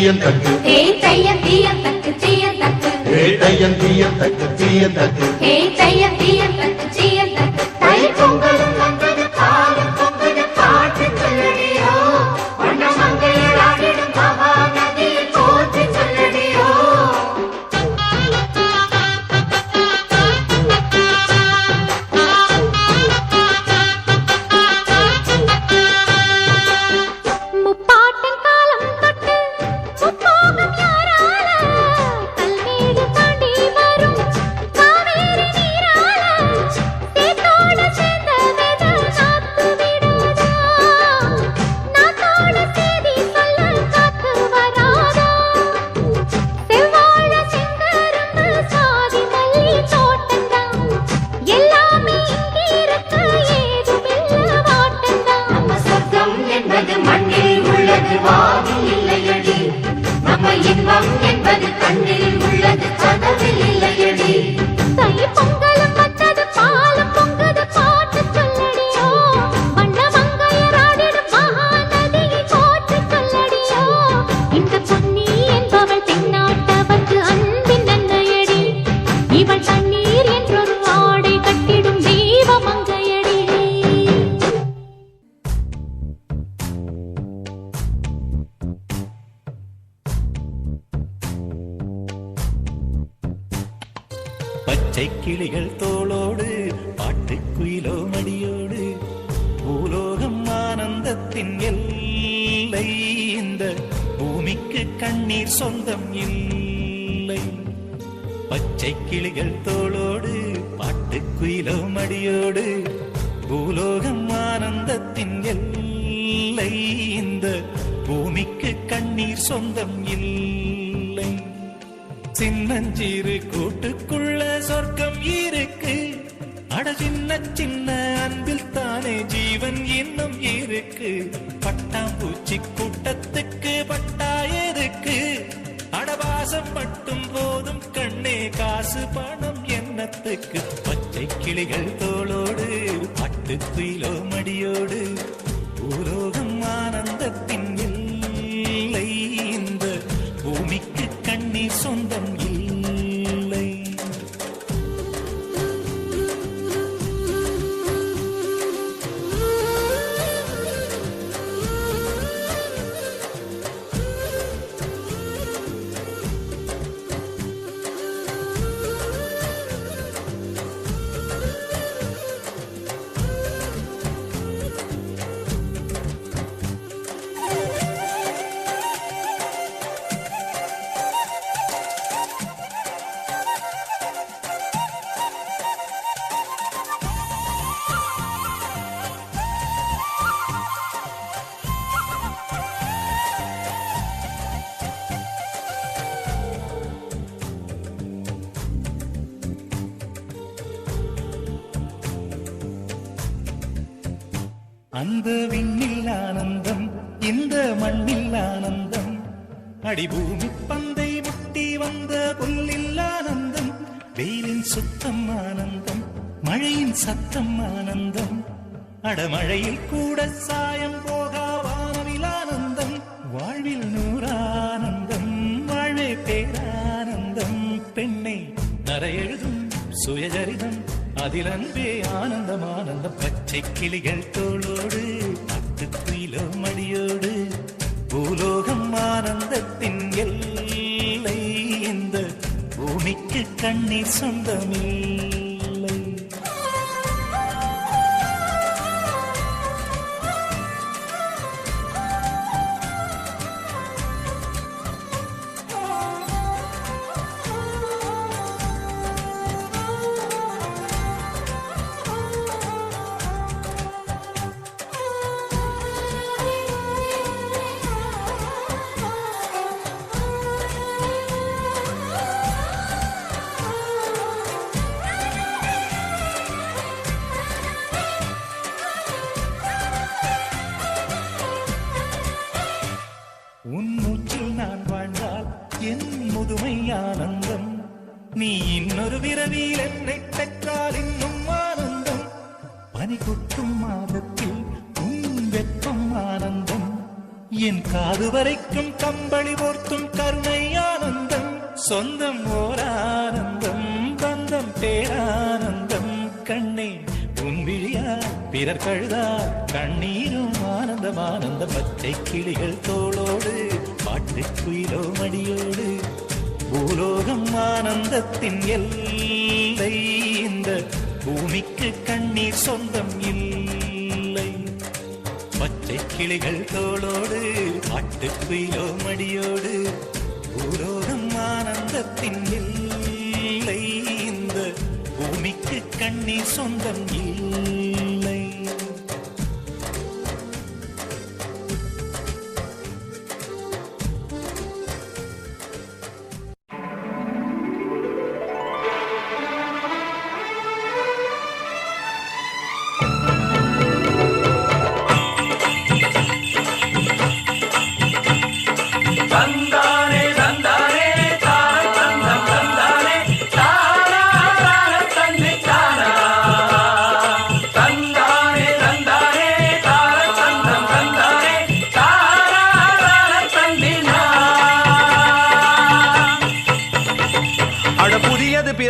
தீயன் தக்கு ஹே தையம் தீயம் தக்கு தீயம் தக்கு ஏ இவள் தண்ணீர் என்றொரு ஆடை கட்டிடும் தெய்வ மங்கையடி பச்சை கிளிகள் தோளோடு பாட்டுக்குயிலோ மடியோடு பூலோகம் ஆனந்தத்தின் எல்லை இந்த பூமிக்கு கண்ணீர் சொந்தம் இல்லை. பச்சை கிளிகள் தோளோடு பாட்டுக்குயிலோ மடியோடு பூலோகம் ஆனந்தத்தின் எல்லை. இந்த பூமிக்கு கண்ணீர் சொந்தம் இல்லை. சின்னஞ்சிறு கூட்டுக்குள்ள சொர்க்கம் இருக்கு. அட சின்ன சின்ன அன்பில் தானே ஜீவன் இன்னும் இருக்கு. பட்டாம்பூச்சி கூட்டத்துக்கு பட்டா எதுக்கு? அடவாசம் மட்டும் போதும் கண் காசு பணம் எண்ணத்துக்கு பச்சை கிளிகள் தோளோடு பட்டு குயிலோ மடியோடு. பூலோகம் ஆனந்தத்தின் இல்லை இந்த பூமிக்கு கண்ணீர் சொந்தம் இல்லை. அந்த விண்ணில் ஆனந்தம் இந்த மண்ணில் ஆனந்தம். அடிபூமி பந்தை முட்டி வந்த புல்லில் ஆனந்தம். வெயிலின் சுத்தம் ஆனந்தம் மழையின் சத்தம் ஆனந்தம். அடமழையில் கூட சாயம் போகா வானவில் ஆனந்தம். வாழ்வில் நூறானந்தம் வாழ்வே பேரானந்தம். பெண்ணை நரையெழுதும் சுயஜரிதம் அதில் அன்பே ஆனந்தம் ஆனந்தம் பச்சை கிளிகள் தோளோடு பத்து குயிலோ மடியோடு பூலோகம் ஆனந்தத்தின் எல்லை இந்த பூமிக்கு கண்ணீர் சொந்தமே என்னை பெற்றால் இன்னும் ஆனந்தம். பனி கொட்டும் மாதத்தில் உன் வெப்பம் ஆனந்தம். என் காது வரைக்கும் கம்பளி போர்த்தும் கருணை ஆனந்தம். சொந்தம் ஓர் ஆனந்தம் பந்தம் பேரானந்தம் கண்ணே உன் விழியா பிறர் கழுதா கண்ணீரும் ஆனந்தம். ஆனந்த பச்சை கிளிகள் தோளோடு பாட்டு குயிலோ மடியோடு. பூலோகம் ஆனந்தத்தின் எல்லை இல்லை இந்த பூமிக்கு கண்ணீர் சொந்தம் இல்லை. பச்சை கிளிகள் தோளோடு பாட்டுக்குயிலோ மடியோடு ஊரோடும் ஆனந்தத்தின் இல்லை இந்த பூமிக்கு கண்ணீர் சொந்தம் இல்லை.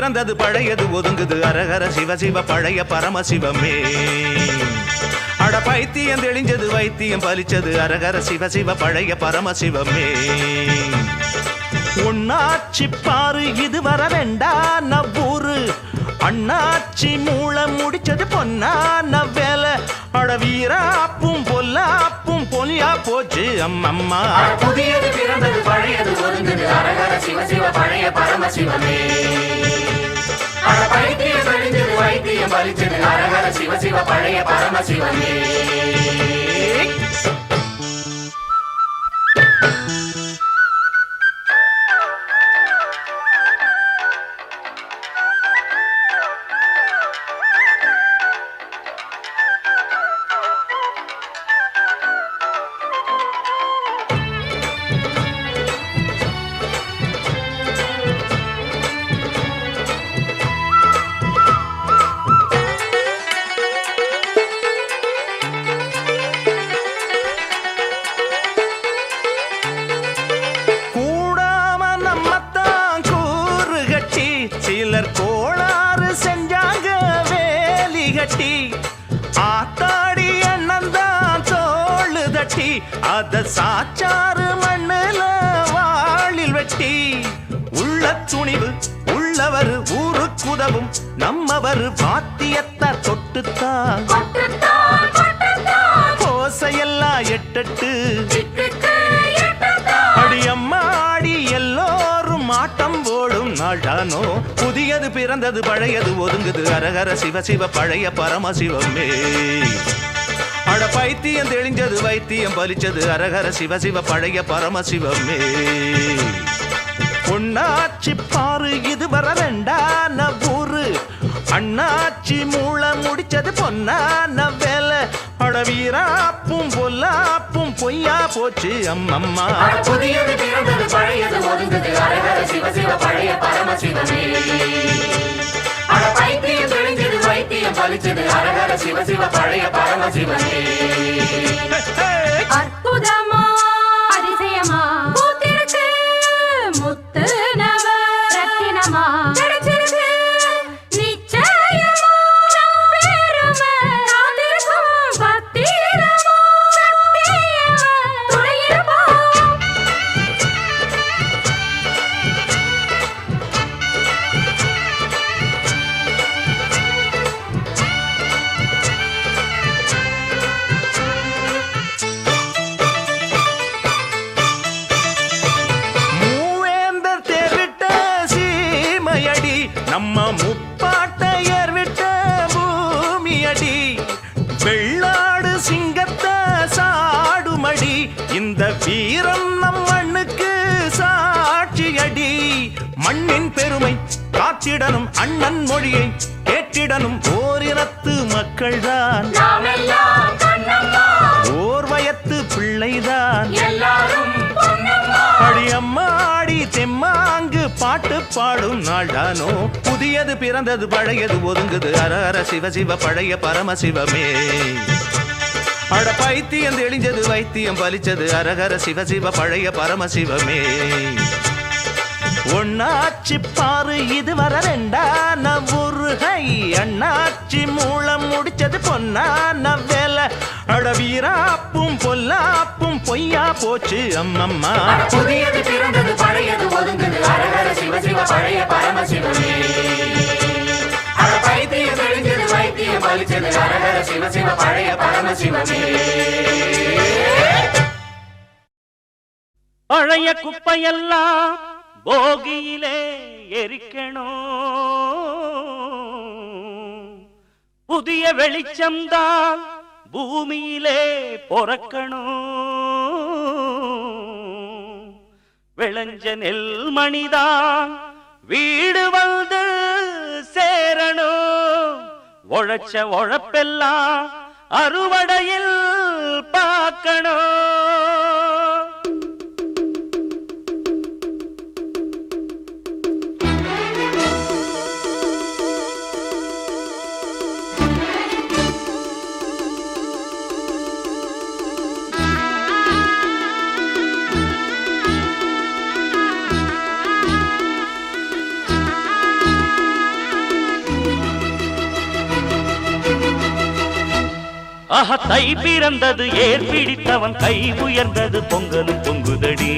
பிறந்தது பழையது ஒதுங்குது. அரகர சிவ சிவ பழைய பரமசிவமே. அட பைத்தியம் தெளிஞ்சது வைத்தியம் பலிச்சது. அரகர சிவ சிவ பழைய பரமசிவமே. உன்னாச்சி பாரு இது வர வேண்டா நவ்வூரு. அண்ணாச்சி மூளை முடிச்சது பொன்னான அம்மம்மா புதியது பிறந்தது பழையது ஒதுங்குது அரகர சிவ சிவ பழைய பரமசிவமே அட பைத்தியம் தெளிஞ்சது வைத்தியம் பலிச்சது அரகர சிவ சிவ பழைய பரமசிவமே உள்ள துணிவு உள்ளவர் ஊருக்குதவும் நம்மவர் வாத்தியத்தை தொட்டுத்தான். கோசையெல்லாம் எட்டட்டு. எட்டுத்தான். அடியம்மாடி எல்லோரும் ஆட்டம் போடும் நாடானோ புதியது பிறந்தது பழையது ஒதுங்குது. அரகர சிவ சிவ பழைய பரமசிவமே. அட பைத்தியம் தெளிஞ்சது வைத்தியம் பலிச்சது. அரகர சிவ சிவ பழைய பரமசிவமே. பொன்னாச்சி பாரு இது வர வேண்டான ஊரு. அண்ணாச்சி மூளை முடிச்சது பொன்னான வேலை. அட வீராப்பும் பொல்லாப்பும் பொய்யா போச்சு அம்மம்மா. புதியது பிறந்தது பழையது ஒதுங்குது. அரகர சிவ சிவ பழைய பரமசிவமே அட பைத்தியம் தெளிஞ்சது வைத்தியம் பலிச்சது அரகர சிவ சிவ பழைய பரமசிவமே பூமியடி வெள்ளாடு சிங்கத்தை சாடுமடி. இந்த வீரம் நம் மண்ணுக்கு சாட்சியடி. மண்ணின் பெருமை காத்திடனும் அண்ணன் மொழியை கேட்டிடனும் ஓரினத்து மக்கள்தான். நாமெல்லாம் கண்ணம்மா. ஓர் வயத்து பிள்ளைதான். பாட்டு பாடும் நாள்தானோ? புதியது பிறந்தது பழையது ஒதுங்குது. அர அர சிவ சிவ பழைய பரமசிவமே அட பைத்தியம் தெளிஞ்சது வைத்தியம் பலிச்சது. அரகர சிவ சிவ பழைய பரமசிவமே ஒன்னாச்சி பாரு இது ரெண்டா? ரெண்டான அண்ணாச்சி மூலம் முடிச்சது பொன்னா? நவ்வேல அட வீராப்பும் பொல்லாப்பும் பொய்யா போச்சு அம்மம்மா. புதியது பிறந்தது பழையது ஒதுங்குது. அரகர சிவ சிவ பழைய பரமசிவமே பைத்தியம் தெளிஞ்சது வைத்தியம் பலிச்சது. அரகர சிவ சிவ பழைய பரமசிவமே பழைய குப்பையெல்லாம் போகியிலே எரிக்கணும். புதிய வெளிச்சம்தான் பூமியிலே பொறக்கணும். விளைஞ்ச நெல் மணிதான் வீடு வந்து சேரணும். உழைச்ச உழைப்பெல்லாம் அறுவடையில் பார்க்கணும். ஆஹா தை பிறந்தது ஏர் பிடித்தவன் கை உயர்ந்தது பொங்கலும் பொங்குதடி.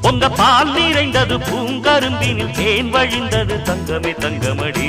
பொங்க பால் நிறைந்தது பூங்கரும்பினில் தேன் வழிந்தது தங்கமே தங்கமடி.